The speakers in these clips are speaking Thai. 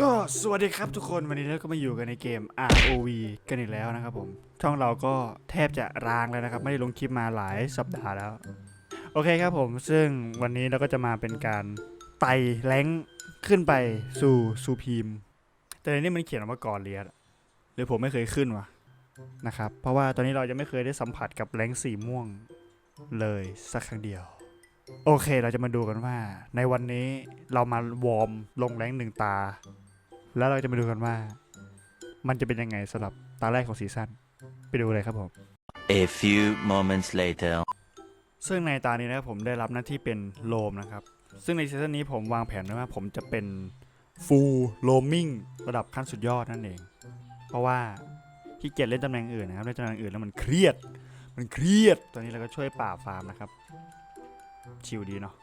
ก็สวัสดีครับทุกคนวันนี้เราก็มาอยู่กันในเกม ROV กันอีกแล้วนะครับผมช่องเราก็แทบจะร้างแล้วนะครับ ไม่ได้ลงคลิปมาหลายสัปดาห์แล้ว โอเคครับผมซึ่งวันนี้เราก็จะมาเป็นการไต่แรงขึ้นไปสู่ซูพีม แต่ในนี้มันเขียนว่าก่อนเรียนหรือผมไม่เคยขึ้นวะนะครับเพราะว่าตอนนี้เรายังไม่เคยได้สัมผัสกับแรงสีม่วงเลยสักครั้งเดียว โอเคเราจะมาดูกันว่า ในวันนี้เรามาวอร์มลงแรงค์หนึ่งตา แล้วเราจะมาดูกันว่า มันจะเป็นยังไงสำหรับตาแรกของซีซั่นไปดูเลยครับผม A few moments later. ซึ่งในตานี้นะครับผมได้รับหน้าที่เป็นโลมนะครับ ซึ่งในซีซั่นนี้ผมวางแผนไว้ว่าผมจะเป็นฟูลโลมิงระดับขั้นสุดยอดนั่นเอง เพราะว่าขี้เกียจเล่นตำแหน่งอื่นนะครับเล่นตำแหน่งอื่นแล้วมันเครียด มันเครียดตอนนี้เราก็ช่วยป่าบฟาร์มนะครับ ชิลดีเนาะ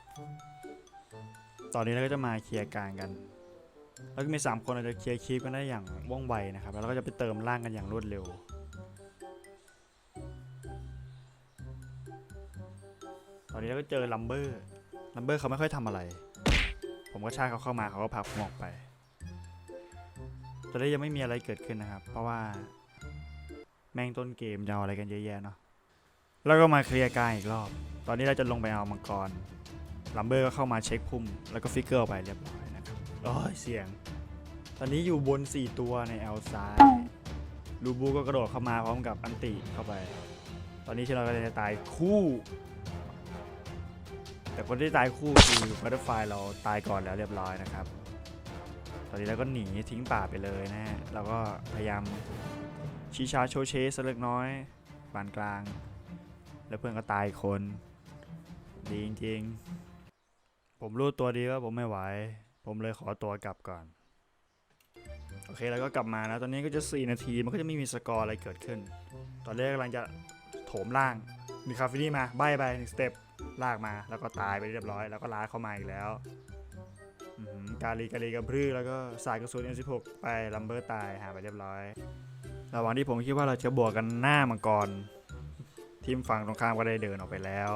ตอนนี้เราก็จะมาเคลียร์กลางกัน แล้วก็มี 3 คนเราจะเคลียร์คีปกันได้อย่างว่องไวนะครับ แล้วเราก็จะไปเติมร่างกันอย่างรวดเร็ว ตอนนี้เราก็เจอลัมเบอร์ ลัมเบอร์เขาไม่ค่อยทำอะไร ผมก็ชากเขาเข้ามาเขาก็ผลักผมออกไปตอนนี้ยังไม่มีอะไรเกิดขึ้นนะครับ เพราะว่าแม่งต้นเกมจะเอาอะไรกันเยอะแยะเนาะ แล้วก็มาเคลียร์กลางอีกรอบ ตอนนี้เราจะลงไปเอามังกรลัมเบอร์ก็เข้ามาเช็คพุ่ม แล้วก็ฟิกเกอร์ออกไปเรียบร้อยนะครับโอ้ยเสียง ตอนนี้อยู่บน 4 ตัวในแอลซ้ายลูบูก็กระโดดเข้ามาพร้อมกับอันติเข้าไป ตอนนี้ชิเราก็จะตายคู่ แต่คนที่ตายคู่คือบัตเตอร์ไฟเราตายก่อนแล้วเรียบร้อยนะครับ ตอนนี้เราก็หนีทิ้งป่าไปเลยนะฮะเราก็พยายามชี้ชาโชเชสเล็กน้อยปานกลาง แล้วเพื่อนก็ตายคน ดีจริงๆ ผมรู้ตัวดีว่าผมไม่ไหว ผมเลยขอตัวกลับก่อน โอเคแล้วก็กลับมานะ ตอนนี้ก็จะ 4 นาทีมันก็จะไม่มีสกอร์อะไรเกิดขึ้น ตอนแรกกำลังจะโถมล่าง มีคาเฟนี่มาใบไปหนึ่งสเต็ปลากมาแล้วก็ตายไปเรียบร้อย แล้วก็ลาเข้ามาอีกแล้วกาลีกาลีกับพรื้แล้วก็สายกระสุน M16 ไปลัมเบอร์ตายหาไปเรียบร้อย ระหว่างที่ผมคิดว่าเราจะบวกกันหน้ามังกรทีมฝั่งตรงข้ามก็ได้เดินออกไปแล้ว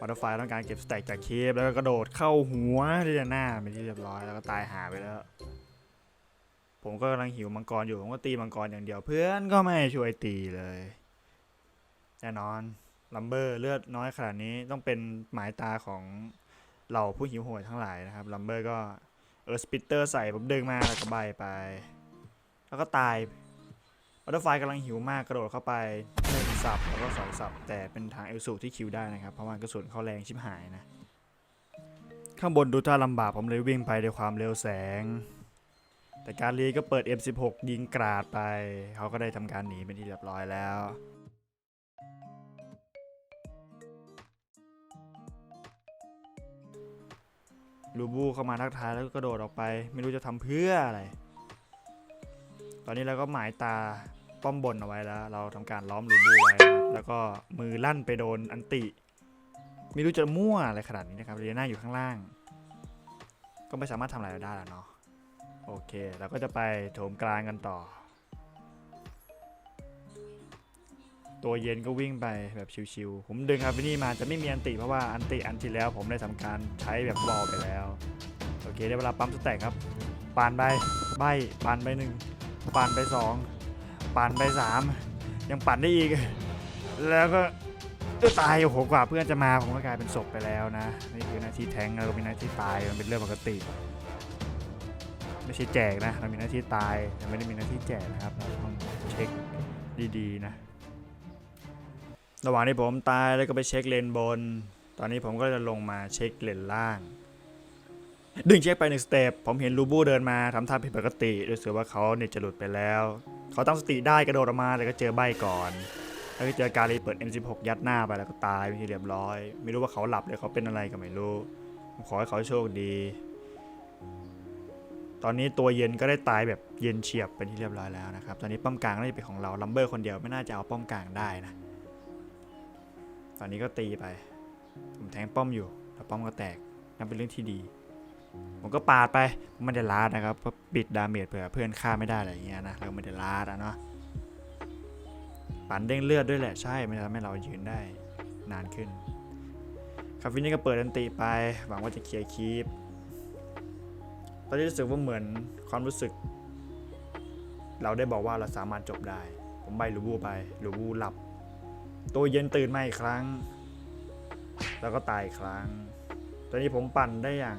วัตเตอร์ไฟต้องการเก็บสแต็กจากเคฟแล้วก็กระโดดเข้าหัวที่หน้าไปที่เรียบร้อยแล้วก็ตายหาไปแล้ว ผมก็กำลังหิวมังกรอยู่ผมก็ตีมังกรอย่างเดียวเพื่อนก็ไม่ช่วยตีเลยแน่นอนลัมเบอร์เลือดน้อยขนาดนี้ต้องเป็นหมายตาของเหล่าผู้หิวโหยทั้งหลายนะครับลัมเบอร์ก็เออสปิตเตอร์ใส่ผมดึงมาแล้วก็ใบไป แล้วก็ตายวัตเตอร์ไฟกำลังหิวมากกระโดดเข้าไป สับแล้วก็สองสับแต่เป็นทางเอลสูที่คิวได้นะครับ เพราะว่ากระสุนเขาแรงชิบหายนะ ข้างบนดูท่าลำบากผมเลยวิ่งไปด้วยความเร็วแสง แต่การลีก็เปิด M16 ยิงกราดไป เขาก็ได้ทำการหนีเป็นที่เรียบร้อยแล้วลูบูเข้ามาทักทายแล้วก็กระโดดออกไป ไม่รู้จะทำเพื่ออะไร ตอนนี้เราก็หมายตา ป้อมบนเอาไว้แล้ว เราทำการล้อมลูบูไว้นะครับแล้วก็มือลั่นไปโดนอันติไม่รู้จะมั่วอะไรขนาดนี้นะครับเรียน่าอยู่ข้างล่าง ก็ไม่สามารถทำอะไรเราได้แล้วเนาะโอเคเราก็จะไปโถมกลางกันต่อ ตัวเย็นก็วิ่งไปแบบชิวๆผมดึงคาร์บินี่มาจะไม่มีอันติเพราะว่าอันติอันที่แล้วผมได้ทำการใช้แบบวอลไปแล้ว โอเคได้เวลาปั๊มสแต็กครับปานไปใบปานไปหนึ่งปานไปสอง ปานไปสามยังปั่นได้อีก แล้วก็ตายโอ้โหกว่าเพื่อนจะมาผมก็กลายเป็นศพไปแล้วนะนี่คือหน้าที่แทงค์แล้วก็มีหน้าที่ตายมันเป็นเรื่องปกติ ไม่ใช่แจกนะเรามีหน้าที่ตายแต่ไม่ได้มีหน้าที่แจกนะครับเราต้องเช็คดีๆนะ ระหว่างที่ผมตายแล้วก็ไปเช็คเลนบน ตอนนี้ผมก็จะลงมาเช็คเลนล่าง ดึงเช็คไปหนึ่งสเต็ปผมเห็นลูบูเดินมาทำท่าผิดปกติรู้สึกว่าเขาเน็ตจะหลุดไปแล้ว เขาตั้งสติได้กระโดดออกมาแต่ก็เจอใบก่อน แล้วก็เจอการีเปิด M16 ยัดหน้าไปแล้วก็ตายไปที่เรียบร้อย ไม่รู้ว่าเขาหลับหรือเขาเป็นอะไรก็ไม่รู้ขอให้เขาโชคดี ตอนนี้ตัวเย็นก็ได้ตายแบบเย็นเฉียบเป็นที่เรียบร้อยแล้วนะครับ ตอนนี้ป้อมกลางน่าจะเป็นของเราลัมเบอร์คนเดียวไม่น่าจะเอาป้อมกลางได้นะ ตอนนี้ก็ตีไป ผมแทงป้อมอยู่แล้วป้อมก็แตกนั่นเป็นเรื่องที่ดี ผมก็ปาดไปไม่ได้ลาดนะครับเพราะปิดดาเมจเผื่อเพื่อนฆ่าไม่ได้อะไรอย่างเงี้ยนะเราไม่ได้ลาดอะเนาะปั่นเด้งเลือดด้วยแหละใช่มันทำให้เรายืนได้นานขึ้นคาฟินี่ก็เปิดอันติไป หวังว่าจะเคลียร์คีปตอนนี้รู้สึกว่าเหมือนความรู้สึก เราได้บอกว่าเราสามารถจบได้ ผมใบลูบูไปลูบูหลับ ตัวเย็นตื่นมาอีกครั้ง แล้วก็ตายอีกครั้ง ตอนนี้ผมปั่นได้อย่าง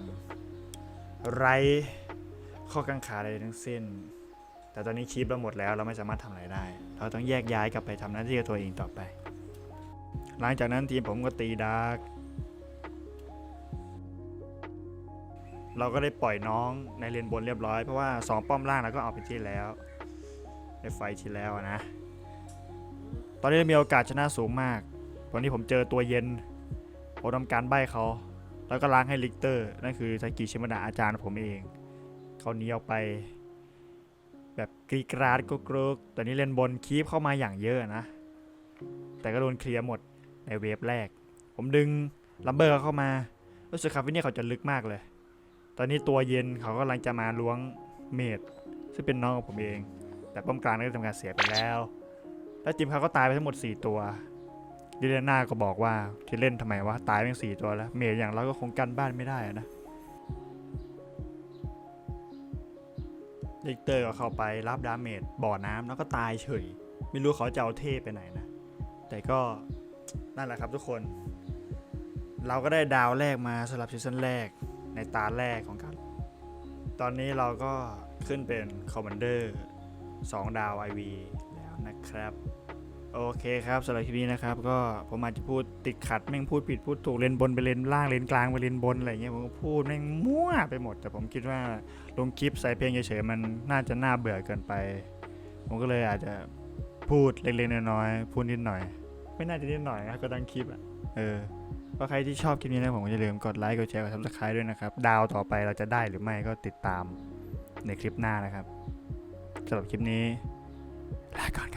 ไรข้อกังขาใดทั้งสิ้น แต่ตอนนี้คลิปเราหมดแล้วเราไม่สามารถทำอะไรได้ เราต้องแยกย้ายกลับไปทำหน้าที่กับตัวเองต่อไป หลังจากนั้นทีมผมก็ตีดาร์กเราก็ได้ปล่อยน้องในเลนบนเรียบร้อย เพราะว่าสองป้อมล่างเราก็เอาไปที่แล้ว ในไฟที่แล้วนะ ตอนนี้มีโอกาสชนะสูงมาก ตอนนี้ผมเจอตัวเย็นผมทำการใบ้เขา แล้วก็ล้างให้ลิกเตอร์นั่นคือซากิชิมะดะอาจารย์ผมเองเขาหนีออกไป แบบกรีกราดกรุกๆตอนนี้เล่นบนคีบเข้ามาอย่างเยอะนะ แต่ก็โดนเคลียร์หมดในเวฟแรก ผมดึงลัมเบอร์เข้ามารู้สึกคาเฟนี่เขาจะลึกมากเลย ตอนนี้ตัวเย็นเขากำลังจะมาล้วงเมดซึ่งเป็นน้องของผมเอง แต่ป้อมกลางได้ทำการเสียไปแล้ว แล้วจิมเขาก็ตายไปทั้งหมด 4 ตัว ดิเลน่าก็บอกว่าที่เล่นทำไมวะตายไปทั้งสี่ตัวแล้ว เมดอย่างเราก็คงกันบ้านไม่ได้อะนะลิกเตอร์ก็เข้าไปรับดาเมจบ่อน้ำแล้วก็ตายเฉย ไม่รู้เขาจะเอาเทพไปไหนนะ แต่ก็นั่นแหละครับทุกคน เราก็ได้ดาวแรกมาสำหรับซีซั่นแรกในตาแรกของกัน ตอนนี้เราก็ขึ้นเป็นคอมมานเดอร์2ดาว IV แล้วนะครับ โอเคครับสำหรับคลิปนี้นะครับ ก็ผมอาจจะพูดติดขัดแม่งพูดผิดพูดถูกเลนบนไปเลนล่างเลนกลางไปเลนบนอะไรเงี้ยผมก็พูดแม่งมั่วไปหมด แต่ผมคิดว่าลงคลิปใส่เพลงเฉยๆมันน่าจะน่าเบื่อเกินไป ผมก็เลยอาจจะพูดเล็กๆน้อยๆพูดนิดหน่อย ไม่น่าจะนิดหน่อยนะก็ตั้งคลิปอะเออก็ใครที่ชอบคลิปนี้นะผมก็อย่าลืมกดไลค์กดแชร์กดซับสไครต์ด้วยนะครับ ดาวต่อไปเราจะได้หรือไม่ก็ติดตามในคลิปหน้านะครับสำหรับคลิปนี้ลาก่อนครับ